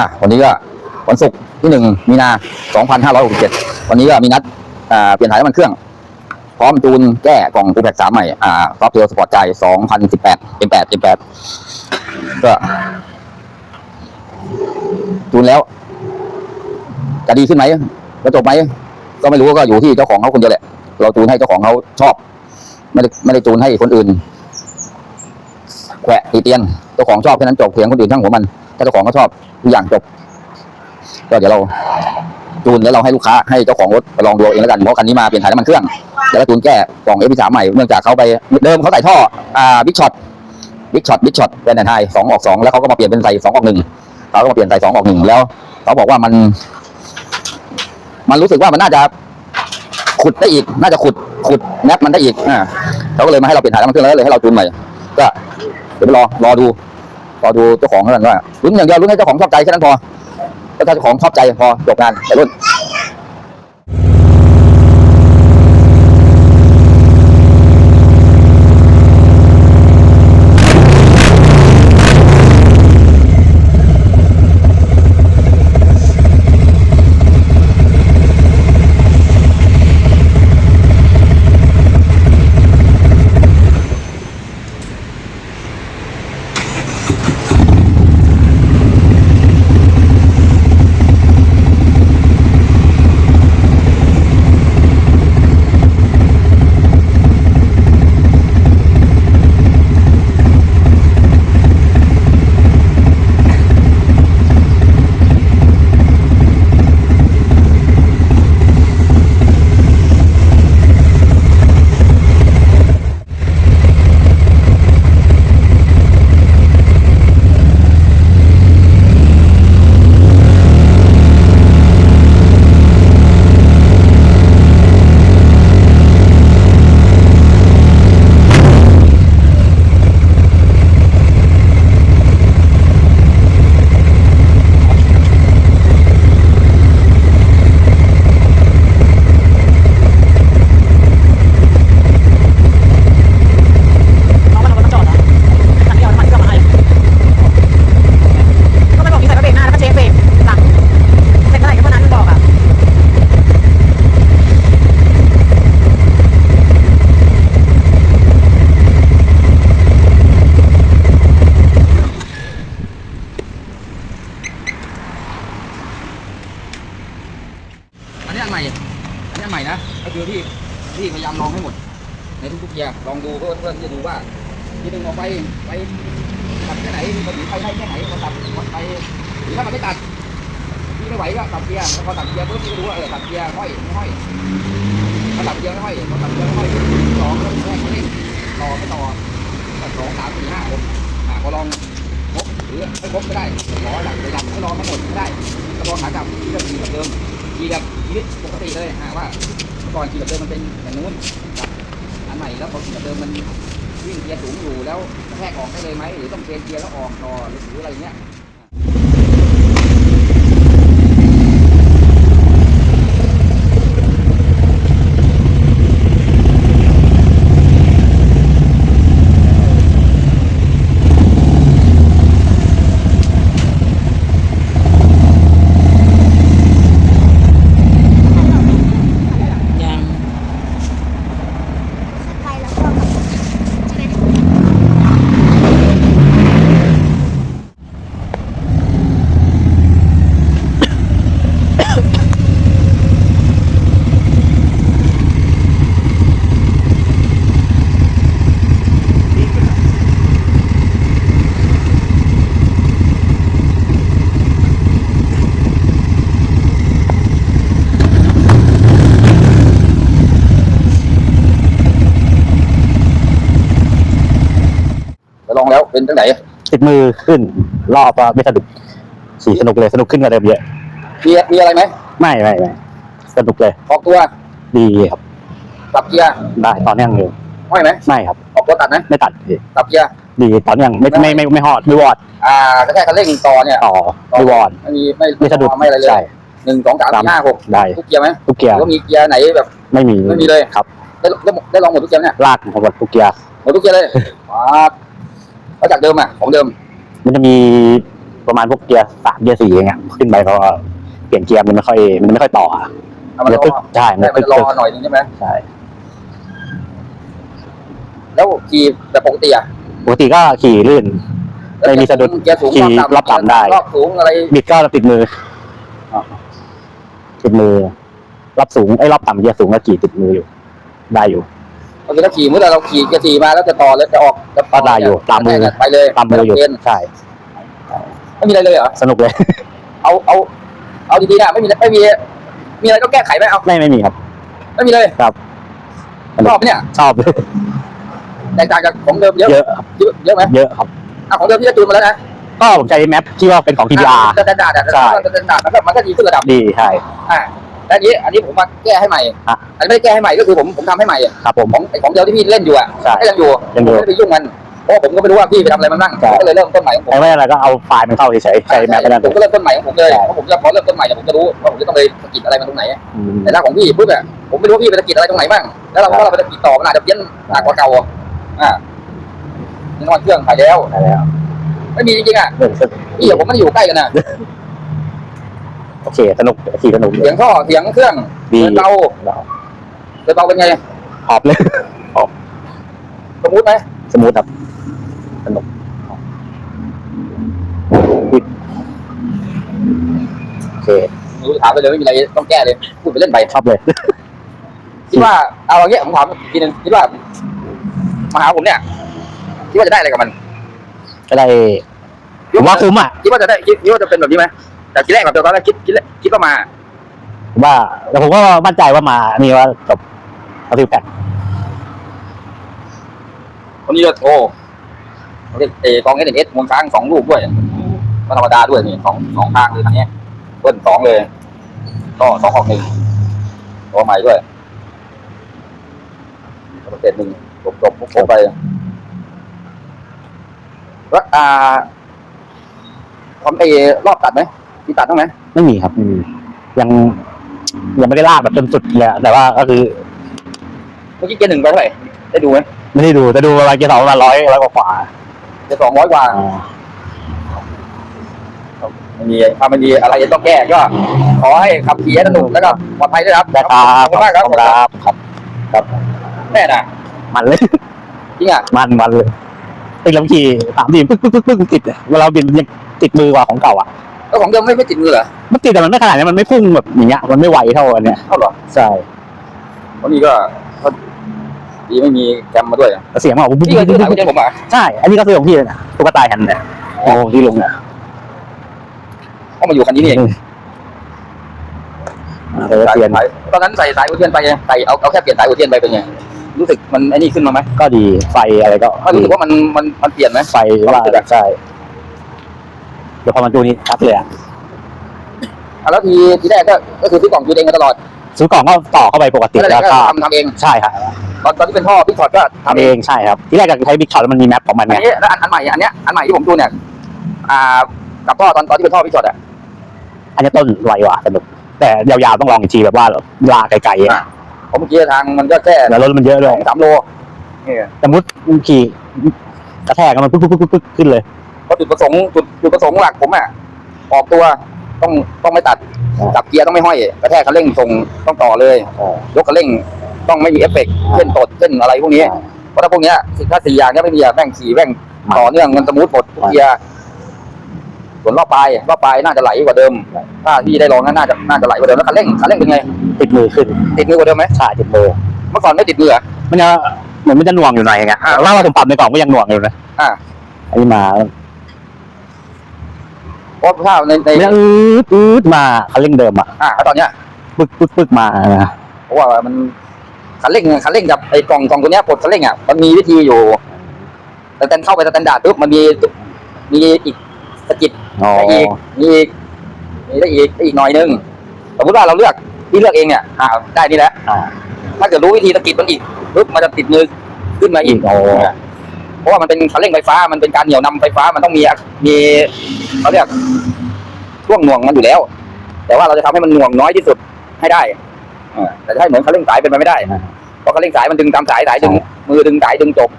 ะวันนี้ก็วันศุกร์ที่หนึ่งมีนาสองพันห้าร้อยหกสิบเจ็ดวันนี้ก็มีนัดเปลี่ยนถ่ายน้ำมันเครื่อง พร้อมจูนแก้กล่องปูแพ็กสามใหม่ อ่าซอฟต์เทลสปอร์ตใจสองพันสิบแปดเอ็มแปดเอ็มแปดก็จูนแล้ว จะดีขึ้นไหมจะจบไหม ก็ไม่รู้ก็อยู่ที่เจ้าของเขาคนเดียวแหละ เราจูนให้เจ้าของเขาชอบ ไม่ได้ไม่ได้จูนให้คนอื่นแขวะตีเตียนเจ้าของชอบแค่นั้นจบเสียงคนอื่นช่างหัวมัน ถ้าเจ้าของเขาชอบทุกอย่างจบ ก็เดี๋ยวเรา จูนแล้วเราให้ลูกค้าให้เจ้าของรถไปลองดูเอาเองแล้วกันเพราะคันนี้มาเปลี่ยนถ่ายน้ำมันเครื่องแล้วก็จูนแก้กล่องเอพีสามใหม่เนื่องจากเขาไปเดิมเขาใส่ท่ออ่าบิ๊กช็อตบิ๊กช็อตบิ๊กช็อตแวนแอนไฮสองออกสองแล้วเขาก็มาเปลี่ยนเป็นใส่สองออกหนึ่งเขาก็มาเปลี่ยนใส่สองออกหนึ่งแล้วเขาบอกว่ามัน มันรู้สึกว่ามันน่าจะขุดได้อีก น่าจะขุดขุดแนบมันได้อีกอ่าเขาก็เลยมาให้เราเปลี่ยนถ่ายน้ำมันเครื่องแล้วเลยให้เราจูนใหม่ก็เดี๋ยวไปรอรอดูรอดูเจ้าของแล้วกันว่าลุ้นอย่างเดียวลุ้นให้เจ้าของชอบใจแค่นั้นพอ ถ้าเจ้าของชอบใจพอจบงานแต่รุ่นองมันเอารถมาจอดเหรอคันนี้เอาน้ำมันเครื่องมาให้ก็ไม่บอกมีใส่กระเบรกหน้าแล้วก็เช็คเบรกหลังเสร็จเมื่อไหร่ก็เมื่อนั้นมันบอกอะ อันนี้อันใหม่อันนี้อันใหม่นะก็คือที่ที่พยามลองให้หมด ในทุกๆอย่างลองดูเพื่อเพื่อที่จะดูว่าที่หนึ่งออกไปไปตัดแค่ไหนมีคนหนีไปได้แค่ไหนพอตัดหมดไปหรือถ้ามันไม่ตัดที่ไม่ไหวก็ตัดเกียร์พอตัดเกียร์ปุ๊บพี่รู้ว่าเออตัดเกียร์ห้อยไม่ห้อยถ้าตัดเกียร์ไม่ห้อยพอตัดเกียร์ไม่ห้อยสองแล้วแรกมาเร่งต่อไม่ต่อตัดสองสามสี่ห้าหกอ่าพอลองครบหรือไม่ครบก็ได้ขอหลักเลยหลักไม่ลองทั้งหมดก็ได้ก็ลองหากลับที่จะขี่แบบเดิมขี่แบบชีวิตปกติเลยฮะว่า ก่อนขี่แบบเดิมมันเป็นอย่างนู้นอันใหม่แล้วพอขี่แบบเดิมมันวิ่งเกียร์สูงอยู่แล้วแทกออกได้เลยไหมหรือต้องเชนเกียร์แล้วออกต่อหรืออะไรเงี้ย ยัง ไปแล้วก็ใช่ไหม ไปลองแล้ว เป็นตั้งไหนติดมือขึ้นรอบว่าไม่สนุกขี่สนุกเลยสนุกขึ้นกว่าเดิมเยอะมีมีอะไรไหมไม่ไม่ไม่สนุกเลยออกตัวดีครับสับเกียร์ได้ต่อเนื่องอยู่ห้อยไหมไม่ครับออกตัวตัดไหมไม่ตัดพี่สับเกียร์ดีต่อเนื่องไม่ไม่ไม่ไม่หอดไม่วอด อ่ากระแทกคันเร่งต่อเนี่ยต่อไม่วอดไม่มีไม่ไม่สะดุดไม่อะไรเลยใช่หนึ่งสองสามสี่ห้าหกได้ทุกเกียร์ไหมทุกเกียหร์รือว่ามีเกียร์ไหนแบบ ไม่มีไม่มีเลยครับ ได้ได้ได้ลองหมดทุกเกียร์ไหมเนี่ยลากหมดทุกเกียร์หมดทุกเกียร์เลยว้า แล้วจากเดิมอะของเดิม มันจะมีประมาณพวกเกียร์สามเกียร์สี่อย่างเงี้ยขึ้นไปเขาก็เปลี่ยนเกียร์มันไม่ค่อยมันไม่ค่อยต่ออะเอามันรจะตึกอใช่มันแต่จะมัตึนกรอตึกหน่อยนึงใช่ไหมใช่แล้วขี่แบบปกติอะปกติก็ขี่ลื่น ไม่มีสะดุดเกียร์สูงขี่รอบต่ำได้ รอบสูงอะไรบิดก็ติดมืออติดมือรอบสูงไอ้ยรอบต่ำเกียร์สูงก็ขี่ติดมืออยู่ ได้อยู่ โอเคถ้าขี่เมื่อเราขี่เกียร์สี่มาแล้วจะต่อแล้วจะออกจะต่ก็ได้อยู่ตามมือไปเลยตามมืออยู่ไต้งเกณฑ์ใช่ไม่มีอะไรเลยเหรอสนุกเลย เอาเอา เอาดีๆนะไม่มีไม่มี มีอะไรก็แก้ไขไหมเอาไม่ไม่มีครับ ไม่มีเลยครับชอบไหมเนี่ยชอบแตกต่างจากของเดิมเยอะเยอะครับเยอะเยอะไหมเยอะครับอะของเดิมที่จะจูนมาแล้วนะก็ผมใช้แมปที่ว่าเป็นของ TBR สแตนดาร์ดอะใช่สแตนดาร์ดมันก็มันก็ดีขึ้นระดับดีใช่อ่า แล้วอันนี้อันนี้ผมมาแก้ให้ใหม่อะอันนี้ไม่ได้แก้ให้ใหม่ก็คือผมผมทำให้ใหม่ครับผม ของไอ้ของเดิมที่พี่เล่นอยู่อะใช่ก็ยังอยู่ยังอยู่ไม่ได้ไปยุ่งมันเพราะผมก็ไม่รู้ว่าพี่ไปทำอะไรมันบ้างใช่ผมก็เลยเริ่มต้นใหม่ของผมไอ้ไม่อะไรก็เอาไฟล์มันเข้าเฉยๆใช้แมปไปนั่นผมก็เริ่มต้นใหม่ของผมเลยใช่เพราะผมจะพอเริ่มต้นใหม่เนี่ยผมจะรู้ว่าผมจะต้องไปสะกิดอะไรมันตรงไหน อืม แต่ถ้าของพี่ปุ๊บเนี่ยผมไม่รู้ว่าพี่ไปสะกิดอะไรตรงไหนบ้าง แล้วเราครับก็เราไปสะกิดต่อมันอาจจะเพี้ยนหนักกว่าเก่าอะอ่านี่น้ำมันเครื่องขายแล้ว ได้แล้วไม่มีจริงๆอะเรื่องพี่กับผมไม่ได้อยู่ใกล้กันนะ โอเค สนุกขี่สนุกเสียงท่อเสียงเครื่องดีเดินเบาเดินเบาเป็นไงหอบเลยสมูทไหมสมูทครับสนุกโอเคไม่รู้ถามไปเลยไม่มีอะไรต้องแก้เลยพูดไปเล่นไปชอบเลยคิดว่าเอาอย่างเงี้ยผมถามอีกทีนึงคิดว่ามาหาผมเนี่ยคิดว่าจะได้อะไรกับมันก็ได้ผมว่าคุ้มอะคิดว่าจะได้คิดคิดว่าจะเป็นแบบนี้ไหม แต่ทีแรกกับตอนแรกคิดคิดคิดว่ามาผมว่าแต่ผมก็มั่นใจว่ามานี่ว่าจบเอาฟิวแพ็คคนนี้ก็โอ้เรียกเอกองเอสเอสมวลช้างสองลูกด้วยก็ธรรมดาด้วยนี่สองสองทางเลยทางเนี้ยเบิ้ลสองเลย ก็สองหกหนึ่งตัวใหม่ด้วยสเตจหนึ่งจบจบจบไปแล้วอ่าทำไอ้รอบตัดไหม มีตัดบ้างไหมไม่มีครับไม่มียังยังไม่ได้ลากแบบจนสุดเลยอะแต่ว่าก็คือ เมื่อกี้เกียร์หนึ่งไปเท่าไหร่ได้ดูไหมไม่ได้ดูแต่ดูประมาณเกียร์สองประมาณร้อยร้อยกว่าเกียร์สองร้อยกว่าๆอ่าไม่มีถ้าไม่มีอะไรจะต้องแก้ก็ ขอให้ขับขี่ให้สนุกแล้วก็ปลอดภัยด้วยครับได้ครับขอบคุณมากครับขอบคุณครับครับครับ แน่น่ะมันเลย จริงอะมันมันเลยติดลำขี่สามทีปึ๊กปึ๊กปึ๊กปึ๊กติดอะเวลาบินยังติดมือกว่าของเก่าอะ แล้วของเดิมไม่ไม่ติดมือเหรอมันติดแต่มันไม่ขนาดนี้มันไม่พุ่งแบบอย่างเงี้ยมันไม่ไวเท่าอันเนี้ยเท่าเหรอใช่วันนี้ก็ก็ดีไม่มีแกมมาด้วยอะแต่เสียงมันออกปุ๊บพี่เคยซื้อสายปุ๊กุบญแจผมอะใช่ อันนี้ก็คือของพี่เลยนะตุ๊กตาแฮนด์เนี่ยโอ้ที่ลงเนี่ยก็มาอยู่คันนี้นี่เองอ่าเออเปลี่ยนสายตอนนั้นใส่สายหัวเทียนไปไงใส่เอาเอาแค่เปลี่ยนสายหัวเทียนไปเป็นไงรู้สึกมันไอ้นี่ขึ้นมาไหมก็ดีไฟอะไรก็ถ้ารู้สึกว่ามันมันมันเปลี่ยนไหมไฟว่าใช่ เดี๋ยวพอมันดูนี้ชัดเลยอะอะแล้วทีทีแรกก็ก็คือซื้อกล่องจูนเองมาตลอดซื้อกล่องก็ต่อเข้าไปปกติแล้วแล้วก็ก็ทำทำเองใช่ครับตอนตอนที่เป็นท่อพี่ถอดก็ทำทำเอเองงใช่ครับที่แรกอยากใช้บิ๊กช็อตแล้วมันมีแมปของมันอัไงนนี้แล้วอันอันใหม่อันเนี้ยอันใหม่ที่ผมจูนเนี่ยอ่ากับท่อตอนตอนที่เป็นท่อพี่ถอดอะอันนี้ต้นไวกว่าสนุกแต่ยาวๆต้องลองอีกทีแบบว่าลากไกลๆอะอะเพราะเมื่อกี้ทางมันก็แค่แล้วรถมันเยอะสด้วอยงสามโลนี่สมมติขี่กระแทกแล้วมันปึ๊กปึ๊กปึ๊กปึ๊กขึ้นเลยเพ ราะจุดประสงค์จุดจุดประสงค์หลักผมอะออกตัวต้องต้องไม่ตัดอ๋อจับเกียร์ต้องไม่ห้อยกระแทกคันเร่งส่งต้องต่อเลย ยกคันเร่งต้องไม่มีเอฟเฟกต์เช่นตดเช่นอะไรพวกนี้เพราะถ้าพวกเนี้ยถ้าสี่อย่างเนี้ยไม่มีอะแม่งขี่แม่งต่อเนื่องมันสมูทหมดทุกเกียร์ส่วนรอบปลายรอบปลายน่าจะไหลกว่าเดิม ถ้าพี่ได้ลองนั้นน่าจะน่าจะไหลกว่าเดิมแล้วคันเร่งคันเร่งเป็นไง ติดมือขึ้น ติดมือกว่าเดิมไหมใช่ติดมือเมื่อก่อนไม่ติดมือเหรอมันจะเหมือนมันจะหน่วงอยู่หน่อยไงอ่าแล้วว่าผมปรับในกล่องก็ยังหน่วงอยู่นะอ่าอันนี้มา เพราะถ้าในในมันจะอืดอืดมาคันเร่งเดิมอะอ่าแล้วตอนเนี้ยปึ๊กปึ๊กปึ๊กมานะเพราะว่ามันคันเร่งคันเร่งกับไอ้กล่องกล่องตัวเนี้ยปลดคันเร่งอะมันมีวิธีอยู่แต่แต่เข้าไปสแตนดาร์ดปุ๊บมันมีมีอีกสะกิดอ๋อได้อีกมีอีกมีได้อีกได้อีกหน่อยนึงสมมติว่าเราเลือกที่เลือกเองเนี่ยอ่าได้นี่แหละอ่า ถ้าเกิดรู้วิธีตะกิดมันอีกปุ๊บมันจะติดมือขึ้นมาอีกโอ้ เพราะว่ามันเป็นคันเร่งไฟฟ้ามันเป็นการเหนี่ยวนำไฟฟ้ามันต้องมีมีเขาเรียกช่วงหน่วงมันอยู่แล้ว แต่ว่าเราจะทำให้มันหน่วงน้อยที่สุดให้ได้อ่าแต่จะให้เหมือนคันเร่งสายเป็นไปไม่ได้เพราะคันเร่งสายมันดึงตามสายสายดึงมือดึงสายดึงจบ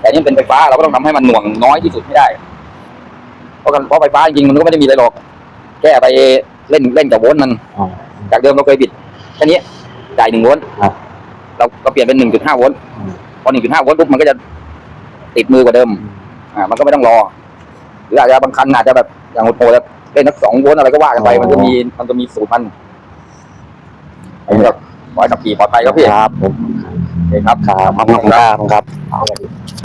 แต่นี่มันเป็นไฟฟ้าเราก็ต้องทำให้มันหน่วงน้อยที่สุดให้ได้ เพราะกันเพราะไฟฟ้าจริงๆมันก็ไม่ได้มีอะไรหรอกแก้ไปเล่นเล่นกับโวลต์มันอ๋อจากเดิมเราเคยบิดแค่นี้จ่ายหนึ่งโวลต์ครับเราก็เปลี่ยนเป็นหนึ่งจุดห้าโวลต์อืมพอหนึ่งจุดห้าโวลต์ปุ๊บมันก็จะ ติดมือกว่าเดิม อ่า มันก็ไม่ต้องรอ หรืออาจจะบางคันอาจจะแบบอย่างโหดๆเล่นนักสองโวลต์อะไรก็ว่ากันไป มันจะมีมันจะมีสูตรมันผมแบบขอให้ขับขี่ปลอดภัยครับพี่ครับผมโอเคครับครับขอบคุณครับขอบคุณครับ